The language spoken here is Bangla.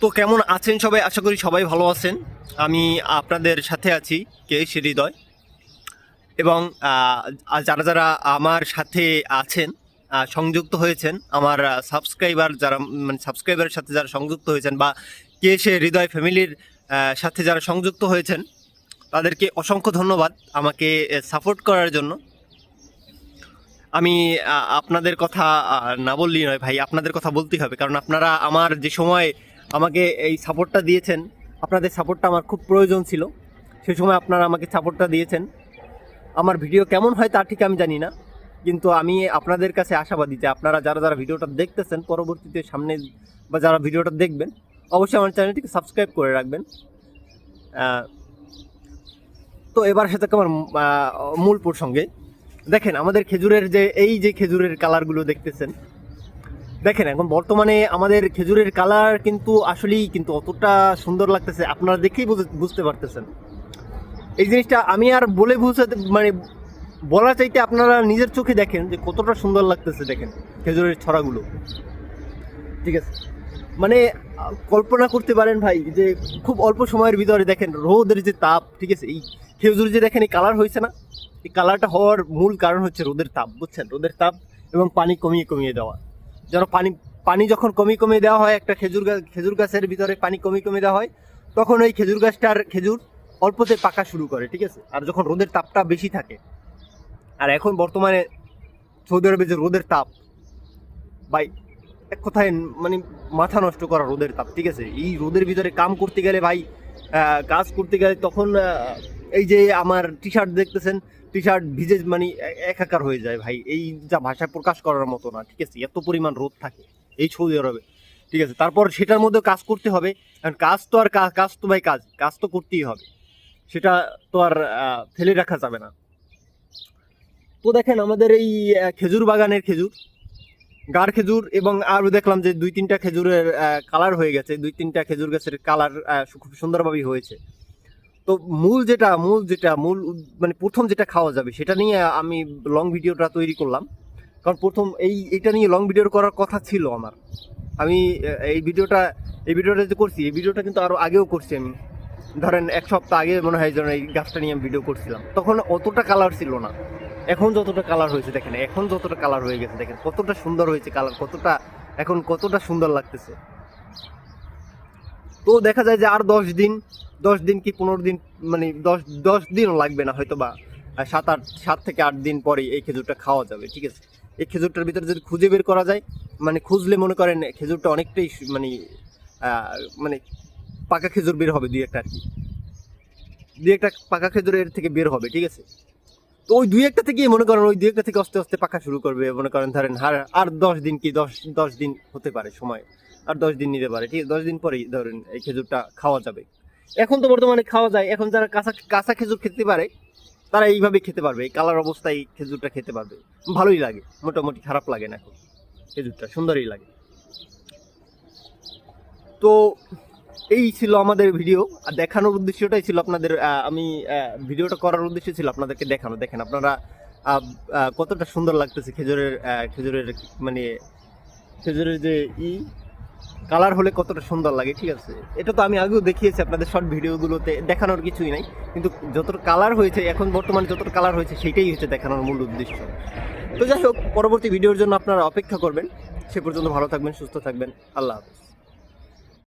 তো কেমন আছেন সবাই? আশা করি সবাই ভালো আছেন। আমি আপনাদের সাথে আছি কে? হৃদয় এবং যারা যারা আমার সাথে আছেন সংযুক্ত হয়েছেন, আমার সাবস্ক্রাইবার যারা মানে সাবস্ক্রাইবারের সাথে যারা সংযুক্ত হয়েছেন বা কে? সে হৃদয় ফ্যামিলির সাথে যারা সংযুক্ত হয়েছেন, তাদেরকে অসংখ্য ধন্যবাদ আমাকে সাপোর্ট করার জন্য। আমি আপনাদের কথা না বললেই নয় ভাই, আপনাদের কথা বলতেই হবে। কারণ আপনারা আমার যে সময় আমাকে এই সাপোর্টটা দিয়েছেন। আপনাদের সাপোর্টটা আমার খুব প্রয়োজন ছিল। সে সময় আপনারা আমাকে সাপোর্টটা দিয়েছেন। আমার ভিডিও কেমন হয় তা ঠিক আমি জানি না। কিন্তু আমি আপনাদের কাছে আশাবাদী যে আপনারা যারা যারা ভিডিওটা দেখতেছেন, পরবর্তীতে সামনে বা যারা ভিডিওটা দেখবেন, অবশ্যই আমার চ্যানেলটিকে সাবস্ক্রাইব করে রাখবেন। তো এবার সাথে আমার মূল প্রসঙ্গে। দেখেন, আমাদের খেজুরের যে, এই যে খেজুরের কালারগুলো দেখতেছেন দেখেন, এখন বর্তমানে আমাদের খেজুরের কালার কিন্তু আসলেই কিন্তু অতটা সুন্দর লাগতেছে। আপনারা দেখেই বুঝে- বুঝতে পারতেছেন। এই জিনিসটা আমি আর বলে বুঝাতে মানে বলা চাইতে আপনারা নিজের চোখে দেখেন যে কতটা সুন্দর লাগতেছে দেখেন খেজুরের ছড়াগুলো। ঠিক আছে? মানে কল্পনা করতে পারেন ভাই যে খুব অল্প সময়ের ভিতরে দেখেন রোদের যে তাপ, ঠিক আছে? এই খেজুর যে দেখেন, এই কালার হয়েছে না? এই কালারটা হওয়ার মূল কারণ হচ্ছে রোদের তাপ, বুঝছেন? রোদের তাপ এবং পানি কমিয়ে কমিয়ে দেওয়া। যেন পানি পানি যখন কমিয়ে কমিয়ে দেওয়া হয়, একটা খেজুর গাছ খেজুর গাছের ভিতরে পানি কমিয়ে কমে দেওয়া হয়, তখন ওই খেজুর গাছটার খেজুর অল্পতে পাকা শুরু করে, ঠিক আছে? আর যখন রোদের তাপটা বেশি থাকে, আর এখন বর্তমানে সৌদি আরবে যে রোদের তাপ, ভাই, এক কথায় মানে মাথা নষ্ট করা রোদের তাপ, ঠিক আছে? এই রোদের ভিতরে কাম করতে গেলে ভাই কাজ করতে গেলে তখন এই যে আমার টি শার্ট দেখতেছেন টি শার্ট ভিজে মানে একাকার হয়ে যায় ভাই। এই যা ভাষায় প্রকাশ করার মতো না, ঠিক আছে? এত পরিমাণ রোদ থাকে এই সৌদি আরবে, ঠিক আছে? তারপর সেটার মধ্যে কাজ করতে হবে। কারণ কাজ তো আর কাজ তো ভাই কাজ কাজ তো করতেই হবে। সেটা তো আর ফেলে রাখা যাবে না। তো দেখেন আমাদের এই খেজুর বাগানের খেজুর গাঢ় খেজুর এবং আরও দেখলাম যে দুই তিনটা খেজুরের কালার হয়ে গেছে। দুই তিনটা খেজুর গাছের কালার খুব সুন্দরভাবেই হয়েছে। তো মূল যেটা মূল যেটা, মূল মানে প্রথম যেটা খাওয়া যাবে, সেটা নিয়ে আমি লং ভিডিওটা তৈরি করলাম। কারণ প্রথম এই এটা নিয়ে লং ভিডিও করার কথা ছিল আমার। আমি এই ভিডিওটা এই ভিডিওটা যে করছি, এই ভিডিওটা কিন্তু আরও আগেও করছি আমি। ধরেন এক সপ্তাহ আগে মনে হয় যেন এই গাছটা নিয়ে আমি ভিডিও করছিলাম। তখন অতটা কালার ছিল না। এখন যতটা কালার হয়েছে দেখেন, এখন যতটা কালার হয়ে গেছে দেখেন, কতটা সুন্দর হয়েছে কালার কতটা, এখন কতটা সুন্দর লাগতেছে। তো দেখা যায় যে আর দশ দিন দশ দিন কি পনেরো দিন মানে দশ দশ দিনও লাগবে না হয়তো বা সাত আট, সাত থেকে আট দিন পরে এই খেজুরটা খাওয়া যাবে, ঠিক আছে? এই খেজুরটার ভিতরে যদি খুঁজে বের করা যায় মানে খুঁজলে মনে করেন খেজুরটা অনেকটাই মানে মানে পাকা খেজুর বের হবে দুই একটা আর কি। দুই একটা পাকা খেজুর এর থেকে বের হবে, ঠিক আছে? তো ওই দুই একটা থেকেই মনে করেন ওই দুই একটা থেকে আস্তে আস্তে পাকা শুরু করবে। মনে করেন ধরেন আর আর দশ দিন কি দশ দশ দিন হতে পারে সময়। আর দশ দিন নিতে পারে, ঠিক আছে দশ দিন পরেই ধরেন এই খেজুরটা খাওয়া যাবে। এখন তো বর্তমানে খাওয়া যায়, এখন যারা কাঁচা কাঁচা খেজুর খেতে পারে, তারা এইভাবে খেতে পারবে, এই কালার অবস্থায় খেজুরটা খেতে পারবে। ভালোই লাগে, মোটামুটি খারাপ লাগে না এখন খেজুরটা, সুন্দরই লাগে। তো এই ছিল আমাদের ভিডিও, আর দেখানোর উদ্দেশ্যটাই ছিল আপনাদের আমি ভিডিওটা করার উদ্দেশ্য ছিল আপনাদেরকে দেখানো। দেখেন আপনারা কতটা সুন্দর লাগতেছে খেজুরের খেজুরের মানে খেজুরের যে ই কালার হলে কতটা সুন্দর লাগে, ঠিক আছে? এটা তো আমি আগেও দেখিয়েছি আপনাদের শর্ট ভিডিওগুলোতে, দেখানোর কিছুই নাই। কিন্তু যতটা কালার হয়েছে, এখন বর্তমানে যতটা কালার হয়েছে সেটাই হচ্ছে দেখানোর মূল উদ্দেশ্য। তো যাই হোক, পরবর্তী ভিডিওর জন্য আপনারা অপেক্ষা করবেন। সে পর্যন্ত ভালো থাকবেন, সুস্থ থাকবেন। আল্লাহ হাফেজ।